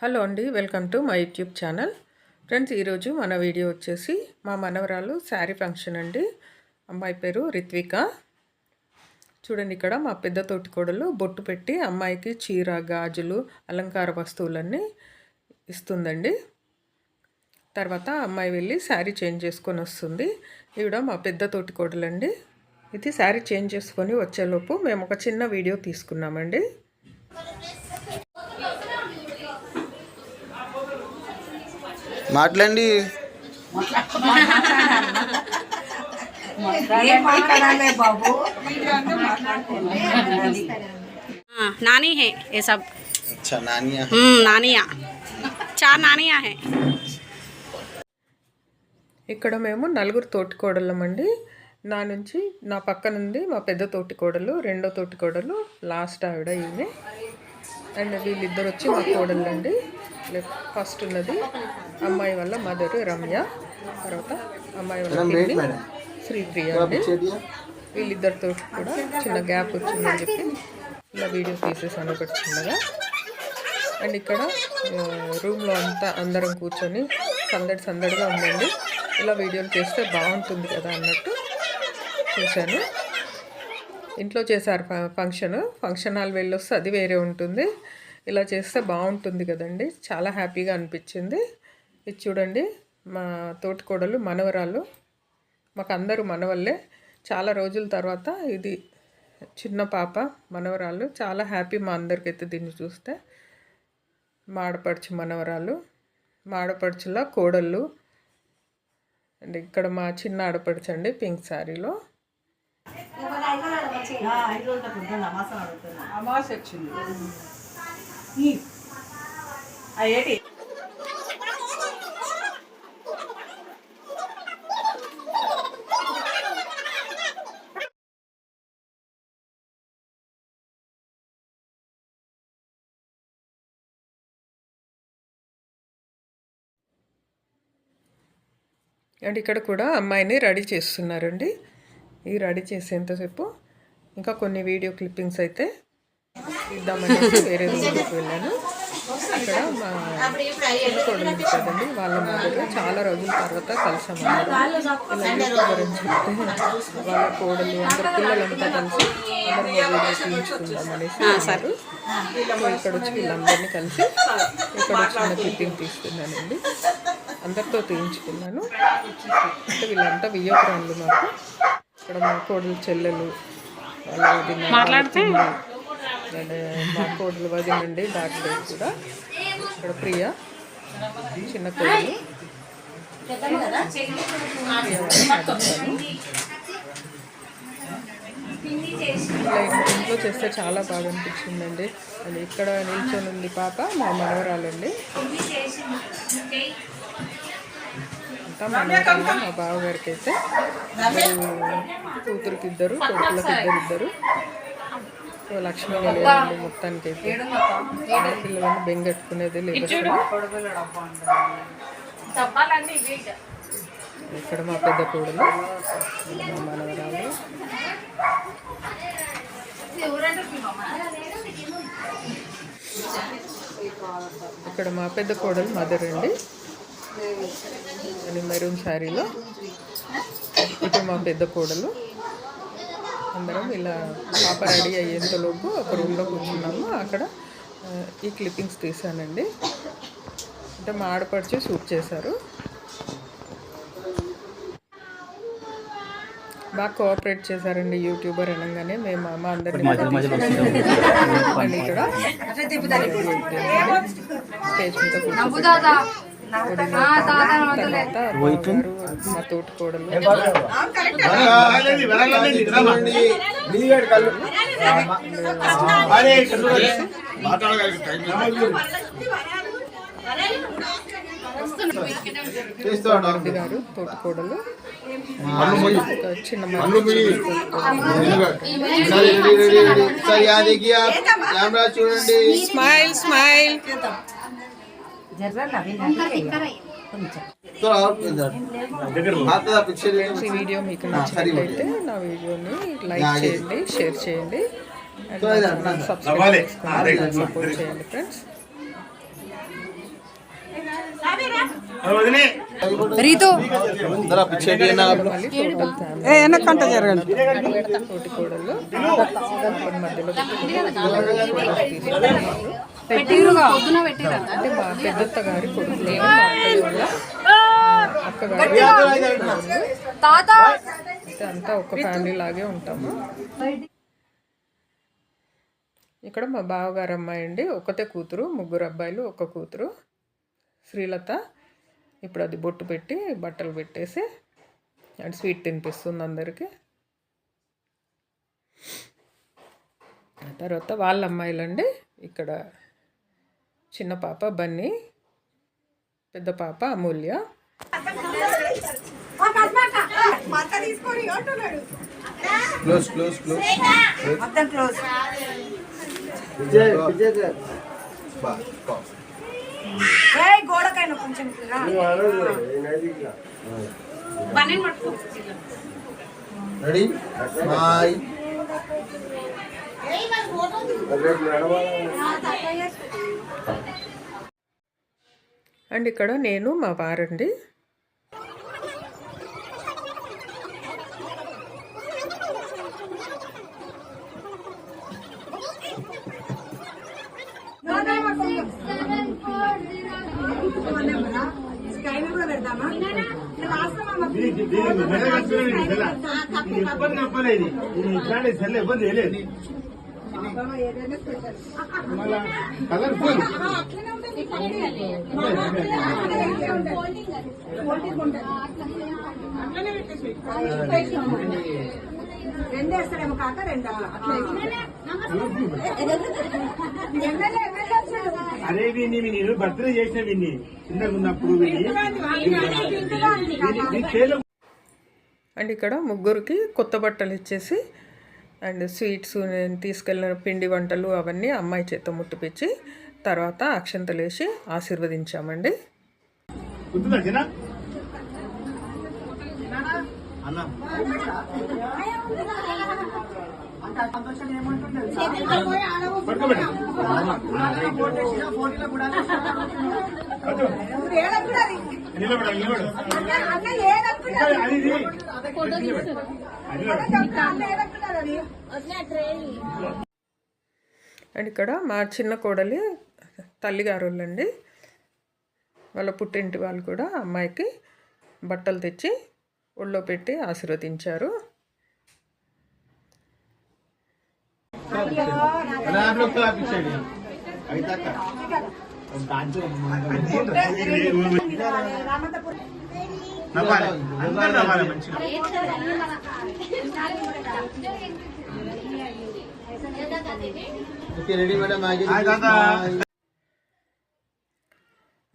Hello అండి welcome to my YouTube channel. Friends ఈరోజు మన వీడియో వచ్చేసి మా మనవరాలు శారీ ఫంక్షన్ అండి. అమ్మాయి పేరు రిత్విక. చూడండి ఇక్కడ మా పెద్ద తోటికోడలు బొట్టు పెట్టి అమ్మాయికి చీర గాజులు అలంకార వస్తువులన్నీ ఇస్తుందండి. తర్వాత అమ్మాయి వెళ్ళి శారీ చేంజ్ చేసుకొని వస్తుంది. ఈవిడ మా పెద్ద తోటికోడలండి ఇది శారీ చేంజ్ చేసుకొని వచ్చేలోపు మేము ఒక చిన్న వీడియో తీసుకున్నామండి. మాట్లాడండి हाँ नानी है ये सब अच्छा नानिया हम्म नानिया चार नानिया है ఇక్కడ మేము నలుగురు తోటికోడళ్ళమండి నా నుంచి నా పక్కనుంది మా పెద్ద తోటికోడలు రెండో తోటికోడలు లాస్ట్ ఆవిడ ఈమె అండ్ వీళ్ళిద్దరు వచ్చి మా కోడళ్ళు అండి ఫస్ట్ ఉన్నది అమ్మాయి వల్ల మదర్ రమ్య తర్వాత అమ్మాయి వల్ల శ్రీప్రియ అండి. వీళ్ళిద్దరితో కూడా చిన్న గ్యాప్ వచ్చిందని చెప్పి ఇలా వీడియో తీసేసాను ఒకటి చిన్నగా. అండ్ ఇక్కడ రూమ్లో అంతా అందరం కూర్చొని సందడి సందడిగా ఉందండి ఇలా వీడియోలు చేస్తే బాగుంటుంది కదా అన్నట్టు చేశాను. ఇంట్లో చేశారు ఫంక్షన్. ఫంక్షన్ హాల్ వెళ్ళొస్తే అది వేరే ఉంటుంది. ఇలా చేస్తే బాగుంటుంది కదండి. చాలా హ్యాపీగా అనిపించింది. ఇది చూడండి మా తోటికోడలు మనవరాలు మాకు అందరూ మనవల్లే. చాలా రోజుల తర్వాత ఇది చిన్న పాప మనవరాలు చాలా హ్యాపీ మా అందరికైతే దీన్ని చూస్తే. మాడపడుచు మనవరాలు మాడపడుచుల కోడళ్ళు. అండ్ ఇక్కడ మా చిన్న ఆడపడుచు అండి పింక్ శారీలో అమావాస్య వచ్చింది. ఏంటి? అండ్ ఇక్కడ కూడా అమ్మాయిని రెడీ చేస్తున్నారండి. ఈ రెడీ చేసేంతసేపు ఇంకా కొన్ని వీడియో క్లిప్పింగ్స్ అయితే ఇద్దామని వేరే రూమ్లోకి వెళ్ళాను. ఇక్కడ మా ఉంది కదండి వాళ్ళ మాదిరి చాలా రోజుల తర్వాత కలిసామన్నారు ఇలా వాళ్ళ కోడలు అందరు పిల్లలంతా కలిసి అందరం వీడియో తీయించుకుందాం అనేసి అన్నారు సో ఇక్కడ వచ్చి వీళ్ళందరినీ కలిసి ఇక్కడ చిన్న క్లిప్పింగ్ తీసుకున్నానండి. అందరితో తీయించుకున్నాను. అంటే వీళ్ళంతా వియ్యపురాన్లు మాకు. ఇక్కడ మా కోడలు చెల్లెలు వాళ్ళ మా కోడలు వదినండి డాక్టర్ కూడా. ఇక్కడ ప్రియ చిన్న కోడలు ఇంట్లో చేస్తే చాలా బాగా అనిపించిందండి. అండ్ ఇక్కడ నిల్చొని ఉంది పాప మా మనవరాలండి. అంతా మనవరాలు మా బావగారికి అయితే కూతురికి ఇద్దరు కొడుకులకు ఇద్దరు ఇద్దరు సో లక్ష్మీ నిలయండి మొత్తానికి అయితే పిల్లలను బెంగెట్టుకునేది లేదు. ఇక్కడ మా పెద్ద కోడలు. మనవరాలు. ఇక్కడ మా పెద్ద కోడలు మదర్ అండి. మెరూన్ శారీలో. ఇప్పుడు మా పెద్ద కోడలు. అందరం ఇలా పాప రెడీ అయ్యేంతలోపు ఒక రూమ్లో కూర్చున్నాము. అక్కడ ఈ క్లిప్పింగ్స్ తీసానండి అంటే మా ఆడపడిచి షూట్ చేశారు. బాగా కోఆపరేట్ చేశారండి యూట్యూబర్ అనగానే మేము మా అందరినీ ఇక్కడ స్టేజ్ మీద కూర్చోబెట్టారు. మా తోటి కోడలు గారు తోటి కోడలు చిన్న చూడండి స్మైల్. స్మైల్ ఈ వీడియో మీకు నచ్చినట్లయితే నా వీడియోని లైక్ చేయండి షేర్ చేయండి. సపోర్ట్ చేయండి ఫ్రెండ్స్ రీతు. జరగండి. తోటి కోడలు మధ్యలో పెద్దత్త గారి కొడుకులు ఒక ఫ్యామిలీ లాగే ఉంటాము. ఇక్కడ మా బావగారు అమ్మాయి అండి. ఒకతే కూతురు ముగ్గురు అబ్బాయిలు ఒక కూతురు. శ్రీలత ఇప్పుడు అది బొట్టు పెట్టి బట్టలు పెట్టేసి అండ్ స్వీట్ తినిపిస్తుంది అందరికీ. తర్వాత వాళ్ళ అమ్మాయిలండి. ఇక్కడ చిన్న పాప బన్నీ పెద్ద పాప అమూల్య క్లోజ్ క్లోజ్ క్లోజ్ మొత్తం క్లోజ్ విజయ్ విజయ్ గారు గోడకైనా కొంచెం రెడీ బాయ్ అదే మేడం అండ్ ఇక్కడ నేను మా వారండి. ఇబ్బంది చెప్పలేదు ఇట్లాంటి సెల్ ఇబ్బంది వేయలేదు కలర్ఫుల్ రెండేస్తారేమో కాక రెండు అట్లా అరే విని నేను బర్త్డే చేసిన విని చిన్నగా అండ్ ఇక్కడ ముగ్గురికి కొత్త బట్టలు ఇచ్చేసి అండ్ స్వీట్స్ నేను తీసుకెళ్ళిన పిండి వంటలు అవన్నీ అమ్మాయి చేత ముట్టిపించి తర్వాత అక్షంతలు వేసి ఆశీర్వదించామండి. అండ్ ఇక్కడ మా చిన్న కోడలి తల్లిగారు వాళ్ళండి వాళ్ళ పుట్టింటి వాళ్ళు కూడా అమ్మాయికి బట్టలు తెచ్చి ఒళ్ళో పెట్టి ఆశీర్వదించారు. రెడీ మేడం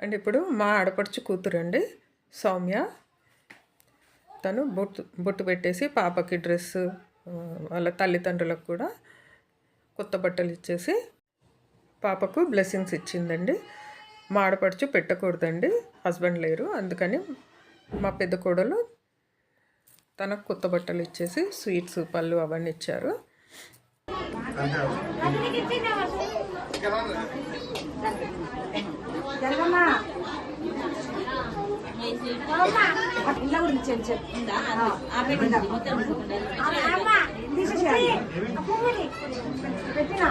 అండ్ ఇప్పుడు మా ఆడపడుచు కూతురు అండి సౌమ్య. తను బొట్టు బొట్టు పెట్టేసి పాపకి డ్రెస్ వాళ్ళ తల్లిదండ్రులకు కూడా కొత్త బట్టలు ఇచ్చేసి పాపకు బ్లెస్సింగ్స్ ఇచ్చిందండి. మా ఆడపడుచు పెట్టకూడదండి హస్బెండ్ లేరు. అందుకని మా పెద్ద కోడలు తనకు కొత్త బట్టలు ఇచ్చేసి స్వీట్స్ పళ్ళు అవన్నీ ఇచ్చారు. జరగమ్మా. ఇలా గురించి? తీసేసేయాలి. పెట్టినా.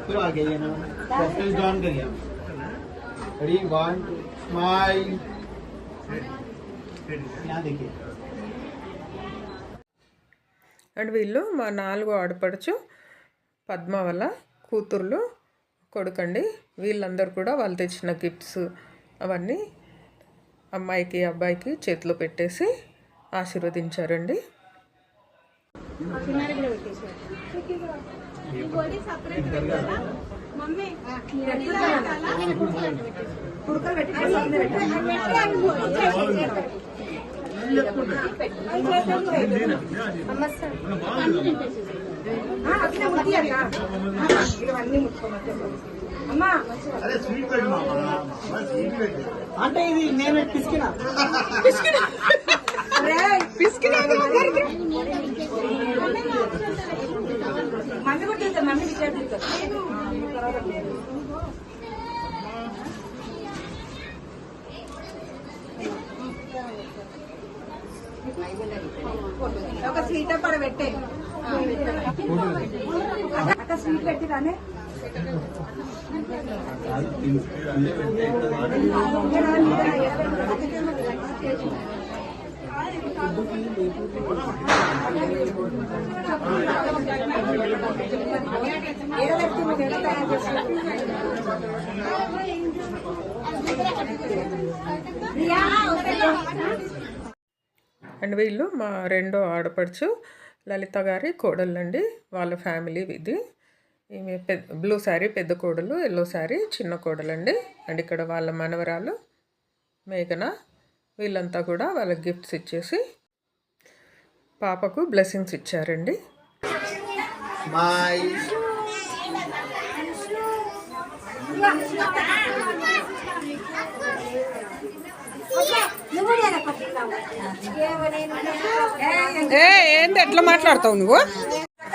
फिर आगे ये ना प्रोफाइल डाउन करिए रेडी वन स्माइल यहाँ देखिए అండ్ వీళ్ళు మా నాలుగో ఆడపడుచు పద్మ వల్ల కూతుర్లు కొడుకండి వీళ్ళందరూ కూడా వాళ్ళు తెచ్చిన గిఫ్ట్స్ అవన్నీ అమ్మాయికి అబ్బాయికి చేతిలో పెట్టేసి ఆశీర్వదించారండి కుడుకలు పెట్టి కింద పెట్టు. ఆ, అట్లే ముట్టియాలి, ఆ. ఆ, ఇవన్నీ ముట్టుకోమని అమ్మా అరే స్వీట్ పెట్టు మామ స్వీట్ పెట్టు అంటే ఇది నేను పిసికిన మమ్మీ కూడా తింటారు మమ్మీ బిడ్డ తింటారు ఒక స్వీట్ పడ పెట్టే అక్క స్వీట్ పెట్టి రానే ఏదో పెట్టుకున్నావు ఏదో తయారు చేస్తున్నావు ప్రియా, వదిలేయ్. అండ్ వీళ్ళు మా రెండో ఆడపడుచు లలిత గారి కోడళ్ళండి. వాళ్ళ ఫ్యామిలీ ఇది ఈమె పెద్ద బ్లూ శారీ పెద్ద కోడలు ఎల్లో శారీ చిన్న కోడలండి. అండ్ ఇక్కడ వాళ్ళ మనవరాలు మేఘన వీళ్ళంతా కూడా వాళ్ళకి గిఫ్ట్స్ ఇచ్చేసి పాపకు బ్లెస్సింగ్స్ ఇచ్చారండి. స్మైల్ నువ్వు నేను పట్టుకున్నావు ఏ ఏంది ఎట్లా మాట్లాడతావు నువ్వు?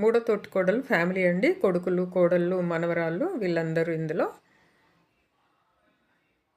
మూడో తోటి కోడలు ఫ్యామిలీ అండి. కొడుకులు కోడళ్ళు మనవరాళ్ళు వీళ్ళందరూ ఇందులో